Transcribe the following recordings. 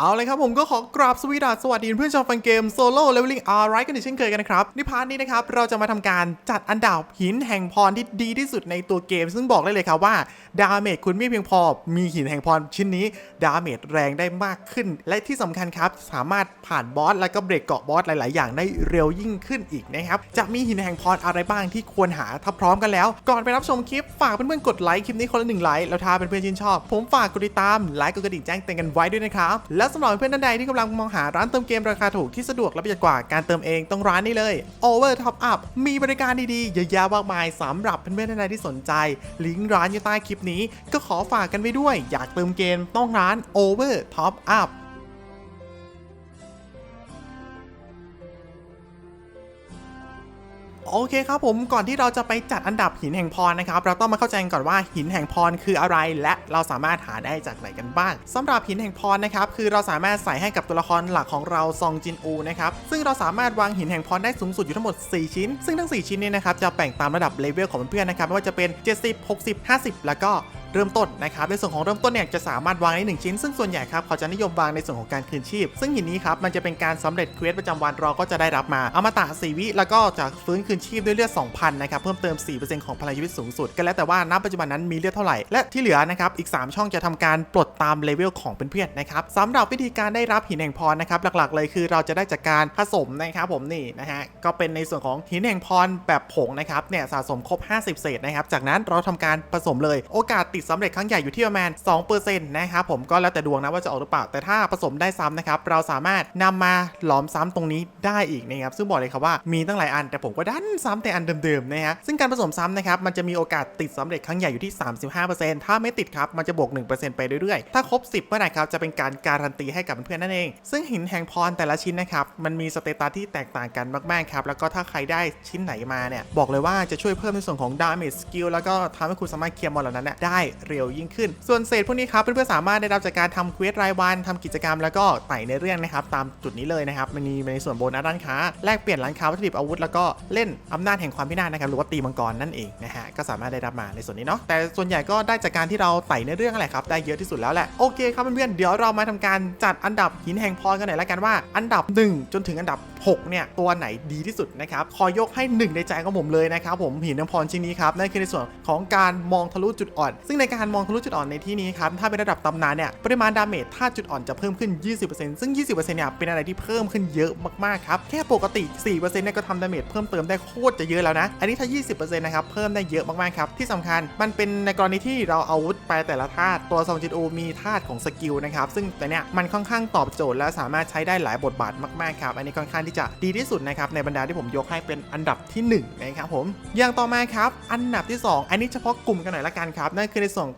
เอาเลยครับผมก็ขอกราบสวีดัสวัสดีเพื่อนชาวฟังเกมโซโล่เลเวลลิ่งอาร์ไรกันอีกเช่นเคยกันนะครับในพาร์ทนี้นะครับ เราจะมาทำการจัดอันดับหินแห่งพรที่ดีที่สุดในตัวเกม ซึ่งบอกได้เลยครับว่า ดาเมจคุณไม่เพียงพอ มีหินแห่งพรชิ้นนี้ ดาเมจแรงได้มากขึ้น และที่สำคัญครับ สามารถผ่านบอสและก็เบรกเกาะบอสหลาย ๆ อย่างได้เร็วยิ่งขึ้นอีกนะครับจะมีหินแห่งพรอะไรบ้างที่ควรหาถ้าพร้อมกันแล้ว ก่อนไปรับชมคลิปฝากเพื่อน ๆ กดไลค์คลิปนี้คนละหนึ่งไลค์แล้วถ้าเพื่อนๆชื่นชอบ ผมฝากกดติดตามไลค์กดกระดิ่งแจ้งเตือนกันไว้ด้วยนะครับและสำหรับเพื่อนท่านใดที่กำลังมองหาร้านเติมเกมราคาถูกที่สะดวกและประหยัดกว่าการเติมเองต้องร้านนี้เลย Over Top Up มีบริการดีๆเยอะแยะมากมายสำหรับเพื่อนๆท่านใดที่สนใจ ลิงก์ร้านอยู่ใต้คลิปนี้ ก็ขอฝากกันไว้ด้วย อยากเติมเกมต้องร้าน Over Top Up โอเคครับผมก่อนที่เราจะไปจัดอันดับหินแห่งพรนะครับ เราต้องมาเข้าใจก่อนว่าหินแห่งพรคืออะไร และเราสามารถหาได้จากไหนกันบ้างสำหรับหินแห่งพรนะครับคือเราสามารถใส่ให้กับตัวละครหลักของเราซองจินอูนะครับซึ่งเราสามารถวางหินแห่งพรได้สูงสุดอยู่ทั้งหมด 4 ชิ้น ซึ่งทั้ง 4 ชิ้นนี้นะครับจะแบ่งตามระดับเลเวลของเพื่อนๆนะครับไม่ว่าจะเป็น 70 60 50 แล้วก็ เริ่มต้นนะครับในส่วนของเริ่มต้นเนี่ยจะสามารถวางได้หนึ่งชิ้น ซึ่งส่วนใหญ่ครับเขาจะนิยมวางในส่วนของการคืนชีพ ซึ่งหินนี้ครับมันจะเป็นการสำเร็จเควสประจำวันเราก็จะได้รับมาอมตะ4วิ แล้วก็จะฟื้นคืนชีพด้วยเลือด 2,000 นะครับเพิ่มเติม 4%ของพลังชีวิตสูงสุดก็แล้วแต่ว่าณปัจจุบันนั้นมีเลือดเท่าไหร่และที่เหลือนะครับอีก 3 ช่องจะทำการปลดตามเลเวลของเพื่อนๆนะครับสำหรับวิธีการได้รับหินแห่งพรนะครับหลักๆ เลยคือเราจะได้จากการผสมนะครับผมนี่นะฮะก็เป็นในส่วนของหินแห่งพรแบบผงนะครับเนี่ยสะสมครบ 50 เศษนะครับจากนั้นเราทำการผสมเลยโอกาสติติดสำเร็จครั้งใหญ่อยู่ที่ประมาณ2%นะครับผมก็แล้วแต่ดวงนะว่าจะออกหรือเปล่า แต่ถ้าผสมได้ซ้ำนะครับเราสามารถนำมาหลอมซ้ำตรงนี้ได้อีกนะครับซึ่งบอกเลยครับว่ามีตั้งหลายอันแต่ผมก็ดันซ้ำแต่อันเดิมๆนะฮะซึ่งการผสมซ้ำนะครับมันจะมีโอกาสติดสำเร็จครั้งใหญ่อยู่ที่ 35%ถ้าไม่ติดครับมันจะบวก 1%ไปเรื่อยๆ ถ้าครบ 10เมื่อไหร่ครับจะเป็นการการันตีให้กับเพื่อนๆนั่นเอง ซึ่งหินแห่งพรแต่ละชิ้นนะครับมันมีสเตตัสที่แตกต่างกันมากๆครับแล้วก็ถ้าใครได้ชิ้นไหนมาเนี่ยบอกเลยว่าจะช่วยเพิ่มในส่วนของ damage skill แล้วก็ทำให้คุณสามารถเคลียร์มอนเหล่านั้นได้เร็วยิ่งขึ้น ส่วนเศษพวกนี้ครับเพื่อนๆสามารถได้รับจากการทำเควสรายวันทำกิจกรรมแล้วก็ไต่ในเรื่องนะครับตามจุดนี้เลยนะครับมันมีในส่วนโบนัสร้านค้าแลกเปลี่ยนร้านค้าวัตถุดิบอาวุธแล้วก็เล่นอำนาจแห่งความพินาศนะครับหรือว่าตีมังกรนั่นเองนะฮะก็สามารถได้รับมาในส่วนนี้เนาะแต่ส่วนใหญ่ก็ได้จากการที่เราไต่ในเรื่องอะไรครับได้เยอะที่สุดแล้วแหละโอเคครับเพื่อนๆเดี๋ยวเรามาทำการจัดอันดับหินแห่งพรกันหน่อยละกันว่า อันดับ 1 จนถึงอันดับ 6 เนี่ย ตัวไหนดีที่สุดนะครับขอยกให้ 1 ในใจของผมเลยนะครับผมหินแห่งพรชิ้นนี้ครับนั่นคือในส่วนของการมองทะลุจุดอ่อนซึ่งในการมองทะลุจุดอ่อนในที่นี้ครับ ถ้าเป็นระดับตำนานเนี่ยปริมาณดาเมจถ้าจุดอ่อนจะเพิ่มขึ้น 20%ซึ่ง 20%เนี่ยเป็นอะไรที่เพิ่มขึ้นเยอะมากๆครับ แค่ปกติ 4%เนี่ยก็ทำดาเมจเพิ่มเติมได้โคตรจะเยอะแล้วนะ อันนี้ถ้า 20%นะครับเพิ่มได้เยอะมากๆครับที่สำคัญมันเป็นในกรณีที่เราเอาอาวุธไปแต่ละธาตุตัวซองจิตโอมีธาตุของสกิลนะครับซึ่งแต่เนี่ยมันค่อนข้างตอบโจทย์และสามารถใช้ได้หลายบทบาทมากๆครับอันนี้ค่อนข้างที่จะดีที่สุดนะครับในบรรดาที่ผมยกให้เป็นอันดับที่หนึ่งนะครับผมอย่างต่อมาครับอันดับที่สองอันนี้เฉพาะกลุ่มกันหน่อยละกันครับนั่นคือในส่วน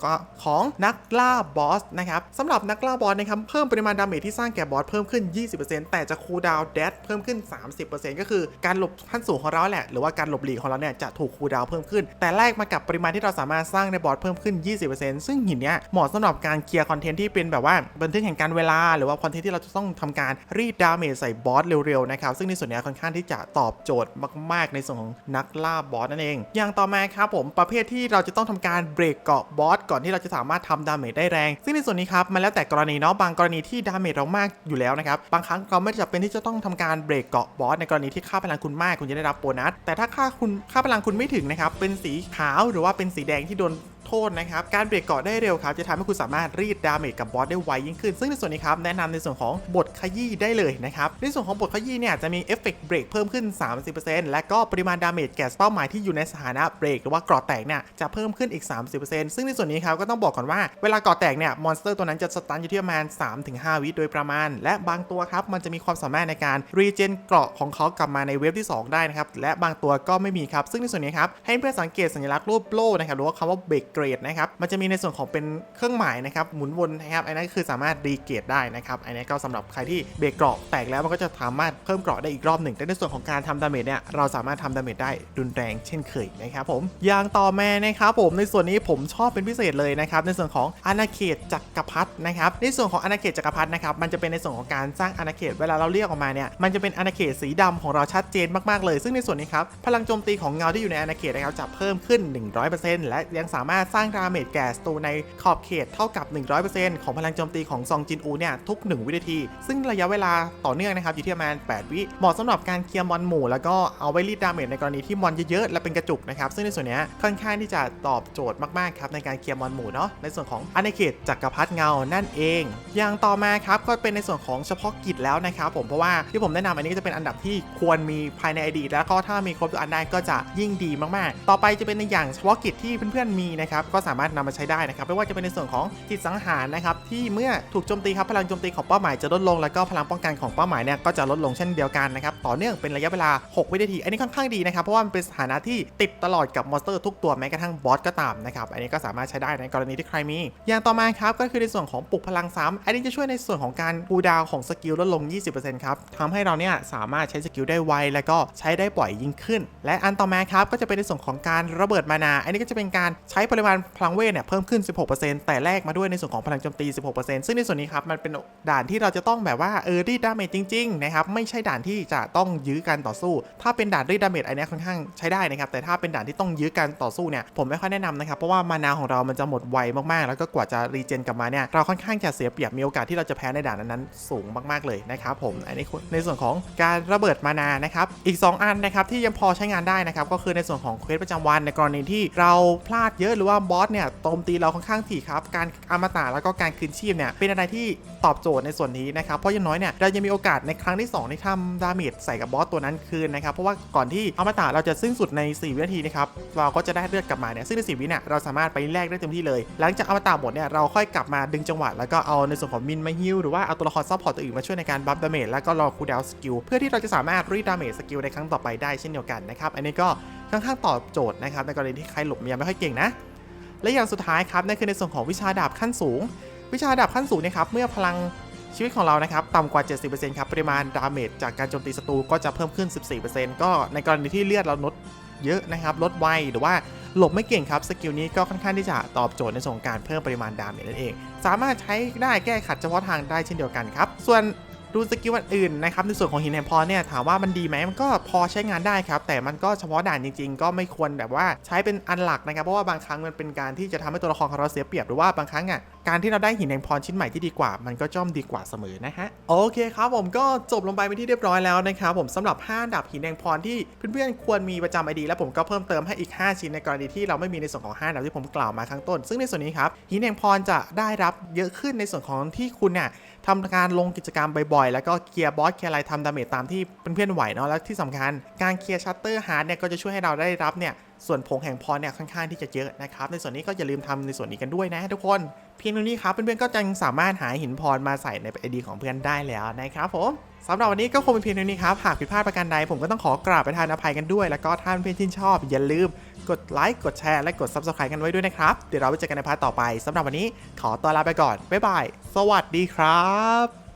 ของนักล่าบอสนะครับสำหรับนักล่าบอสนะครับเพิ่มปริมาณดาเมจที่สร้างแก่บอสเพิ่มขึ้น 20%แต่จะคูลดาวน์เดดเพิ่มขึ้น 30%ก็คือการหลบขั้นสูงของเราแหละ หรือว่าการหลบหลีกของเราเนี่ยจะถูกคูลดาวน์เพิ่มขึ้น แต่แลกมากับปริมาณที่เราสามารถสร้างในบอสเพิ่มขึ้น 20%ซึ่งหินเนี้ยเหมาะสำหรับการเคลียร์คอนเทนต์ที่เป็นแบบว่าบันทึกแห่งการเวลา หรือว่าคอนเทนต์ที่เราจะต้องทำการรีดดาเมจใส่บอสเร็วๆนะครับซึ่งในส่วนนี้ค่อนข้างที่จะตอบโจทย์มาก ๆ ในส่วนของนักล่าบอสนั่นเอง อย่างต่อมาครับผมประเภทที่เราจะต้องทำการเบรกเกาะบอสก่อนที่เราจะสามารถทำดาเมจได้แรง ซึ่งในส่วนนี้ครับมันแล้วแต่กรณีเนาะบางกรณีที่ดาเมจเรามากอยู่แล้วนะครับบางครั้งเราไม่จำเป็นที่จะต้องทำการเบรกเกาะบอสในกรณีที่ค่าพลังคุณมากคุณจะได้รับโบนัสแต่ถ้าค่าคุณค่าพลังคุณไม่ถึงนะครับเป็นสีขาวหรือว่าเป็นสีแดงที่โดน โทษนะครับ การเบรกเกาะได้เร็วครับ จะทำให้คุณสามารถรีดดาเมจกับบอสได้ไวยิ่งขึ้น ซึ่งในส่วนนี้ครับแนะนำในส่วนของบทขยี้ได้เลยนะครับ ในส่วนของบทขยี้เนี่ยจะมีเอฟเฟกต์เบรกเพิ่มขึ้น 30%และก็ปริมาณดาเมจแก่เป้าหมายที่อยู่ในสถานะเบรกหรือว่าเกราะแตกเนี่ยจะเพิ่มขึ้นอีก 30%ซึ่งในส่วนนี้ครับก็ต้องบอกก่อนว่าเวลาเกราะแตกเนี่ยมอนสเตอร์ตัวนั้นจะสตันอยู่ที่ประมาณ 3-5 วิโดยประมาณ และบางตัวครับมันจะมีความสามารถในการรีเจนเกราะของเขากลับมาในเวฟที่ 2 ได้นะครับและบางตัวก็ไม่มีครับซึ่งในส่วนนี้ครับให้เพื่อนสังเกตสัญลักษณ์รูปโล่นะครับหรือว่าคำว่าเบรกเกรดนะครับ มันจะมีในส่วนของเป็นเครื่องหมายนะครับ หมุนวนนะครับ อันนั้นคือสามารถรีเกรดได้นะครับ อันนี้ก็สำหรับใครที่เบรกเกราะแตกแล้วมันก็จะสามารถเพิ่มเกราะได้อีกรอบหนึ่ง แต่ในส่วนของการทำดาเมจเนี่ยเราสามารถทำดาเมจได้รุนแรงเช่นเคยนะครับผม อย่างต่อมานะครับผมในส่วนนี้ผมชอบเป็นพิเศษเลยนะครับในส่วนของอาณาเขตจักรพรรดินะครับในส่วนของอาณาเขตจักรพรรดินะครับมันจะเป็นในส่วนของการสร้างอาณาเขตเวลาเราเรียกออกมาเนี่ยมันจะเป็นอาณาเขตสีดำของเราชัดเจนมากๆเลย ซึ่งในส่วนนี้ครับพลังโจมตีของเงาที่อยู่ในอาณาเขตนะครับจะเพิ่มขึ้น 100%และยังสามารถสร้างดาเมจแก่ศัตรูในขอบเขตเท่ากับ 100%ของพลังโจมตีของซองจินอูเนี่ยทุก 1 วินาที ซึ่งระยะเวลาต่อเนื่องนะครับอยู่ที่ประมาณ 8 วิเหมาะสำหรับการเคลียร์มอนหมู่แล้วก็เอาไว้รีดดาเมจในกรณีที่มอนเยอะๆและเป็นกระจุกนะครับซึ่งในส่วนนี้ค่อนข้างที่จะตอบโจทย์มากๆครับในการเคลียร์มอนหมู่เนาะในส่วนของอาณาเขตจักรพรรดิเงานั่นเอง อย่างต่อมาครับก็เป็นในส่วนของเฉพาะกิจแล้วนะครับผมเพราะว่าที่ผมแนะนำอันนี้ก็จะเป็นอันดับที่ควรมีภายในอดีตแล้วก็ถ้ามีครบทุกอันได้ก็จะยิ่งดีมากๆ ต่อไปจะเป็นในอย่างเฉพาะกิจที่เพื่อนๆมีนะครับก็สามารถนำมาใช้ได้นะครับไม่ว่าจะเป็นในส่วนของจิตสังหารนะครับที่เมื่อถูกโจมตีครับพลังโจมตีของเป้าหมายจะลดลงแล้วก็พลังป้องกันของเป้าหมายเนี่ยก็จะลดลงเช่นเดียวกันนะครับต่อเนื่องเป็นระยะเวลา 6 วินาที อันนี้ค่อนข้างดีนะครับเพราะว่ามันเป็นสถานะที่ติดตลอดกับมอนสเตอร์ทุกตัวแม้กระทั่งบอสก็ตามนะครับอันนี้ก็สามารถใช้ได้ในกรณีที่ใครมี อย่างต่อมาครับก็คือในส่วนของปลุกพลังซ้ำอันนี้จะช่วยในส่วนของการคูดาวของสกิลลดลง 20%ครับทำให้เราเนี่ยสามารถใช้สกิลได้ไวแล้วก็ใช้ได้บ่อยยิ่งขึ้น และอันต่อมาครับก็จะเป็นในส่วนของการระเบิดมานา อันนี้ก็จะเป็นการใช้ปริมาณพลังเวทเนี่ยเพิ่มขึ้น 16%แต่แลกมาด้วยในส่วนของพลังโจมตี 16%ซึ่งในส่วนนี้ครับมันเป็นด่านที่เราจะต้องแบบว่าเออรีดดาเมจจริงๆนะครับไม่ใช่ด่านที่จะต้องยื้อกันต่อสู้ ถ้าเป็นด่านรีดดาเมจอันเนี้ยค่อนข้างใช้ได้นะครับแต่ถ้าเป็นด่านที่ต้องยื้อกันต่อสู้เนี่ยผมไม่ค่อยแนะนำนะครับเพราะว่ามานาของเรามันจะหมดไวมากๆ แล้วก็กว่าจะรีเจนกลับมาเนี่ยเราค่อนข้างจะเสียเปรียบมีโอกาสที่เราจะแพ้ในด่านนั้นๆสูงมากๆเลยนะครับผมอันนี้ในส่วนของการระเบิดมานานะครับอีก 2 อันนะครับที่ยังพอใช้งานได้นะครับก็คือในส่วนของเควสประจำวันในกรณีที่เราพลาดเยอะหรือว่าบอสเนี่ยโจมตีเราค่อนข้างถี่ครับ การอมตะแล้วก็การคืนชีพเนี่ยเป็นอะไรที่ตอบโจทย์ในส่วนนี้นะครับ เพราะอย่างน้อยเนี่ยเรายังมีโอกาสในครั้งที่2ที่ทำดาเมจใส่กับบอสตัวนั้นคืนนะครับ เพราะว่าก่อนที่อมตะเราจะสิ้นสุดใน 4 วินาทีนะครับเราก็จะได้เลือดกลับมาเนี่ยซึ่งใน4วิเนี่ยเราสามารถไปแลกได้เต็มที่เลย หลังจากอมตะหมดเนี่ยเราค่อยกลับมาดึงจังหวะแล้วก็เอาในส่วนของมินมาฮิลหรือว่าเอาตัวละครซัพพอร์ตตัวอื่นมาช่วยในการบัฟดาเมจแล้วก็รอคูดาวสกิลเพื่อที่เราจะสามารถรีดดาเมจสกิลในครั้งต่อไปได้เช่นเดียวกันนะครับอันนี้ก็ค่อนข้างตอบโจทย์นะครับในกรณีที่ใครหลบเมียไม่ค่อยเก่งนะ และอย่างสุดท้ายครับนั่นคือในส่วนของวิชาดาบขั้นสูง วิชาดาบขั้นสูงเนะครับเมื่อพลังชีวิตของเรานะครับต่ำกว่า 70%ครับปริมาณดาเมจจากการโจมตีศัตรูก็จะเพิ่มขึ้น 14%ก็ในกรณีที่เลือดเราลดเยอะนะครับลดไวหรือว่าหลบไม่เก่งครับสกิลนี้ก็ค่อนข้างที่จะตอบโจทย์ในส่วนการเพิ่มปริมาณดาเมจนั่นเอง สามารถใช้ได้แก้ขัดเฉพาะทางได้เช่นเดียวกันครับ ส่วน ดูสกิลอื่นนะครับในส่วนของหินแห่งพรเนี่ยถามว่ามันดีไหมมันก็พอใช้งานได้ครับแต่มันก็เฉพาะด่านจริง ๆ ก็ไม่ควรแบบว่าใช้เป็นอันหลักนะครับเพราะว่าบางครั้งมันเป็นการที่จะทำให้ตัวละครของเราเสียเปรียบหรือว่าบางครั้งอะ การที่เราได้หินแห่งพรชิ้นใหม่ที่ดีกว่า มันก็จ้อมดีกว่าเสมอนะฮะ โอเคครับผมก็จบลงไปเป็นที่เรียบร้อยแล้วนะครับผมสำหรับ5อันดับหินแห่งพรที่เพื่อนๆควรมีประจำไอดีแล้วผมก็เพิ่มเติมให้อีก 5 ชิ้นในกรณีที่เราไม่มีในส่วนของ 5 ดับที่ผมกล่าวมาข้างต้น ซึ่งในส่วนนี้ครับหินแห่งพรจะได้รับเยอะขึ้นในส่วนของที่คุณเนี่ยทำการลงกิจกรรมบ่อยๆแล้วก็เคลียร์บอสเคลียร์อะไรทำดาเมจตามที่เพื่อนๆไหวเนาะแล้วที่สำคัญการเคลียร์ชัตเตอร์ฮาร์ดเนี่ยก็จะช่วยให้เราได้รับเนี่ย ส่วนผงแห่งพรเนี่ยค่อนข้างที่จะเยอะนะครับ ในส่วนนี้ก็อย่าลืมทำในส่วนนี้กันด้วยนะทุกคน เพียงเท่านี้ครับเพื่อนๆก็จะสามารถหาหินพรมาใส่ในไอดีของเพื่อนได้แล้วนะครับผมสำหรับวันนี้ก็คงเป็นเพียงเท่านี้ครับ หากผิดพลาดประการใดผมก็ต้องขอกราบไปทานอภัยกันด้วย แล้วก็ท่านเพื่อนที่ชอบ อย่าลืมกดไลค์กดแชร์และกด subscribe กันไว้ด้วยนะครับ เดี๋ยวเราไปเจอกันในพาร์ทต่อไปสำหรับวันนี้ขอตัวลาไปก่อนบ๊ายบายสวัสดีครับ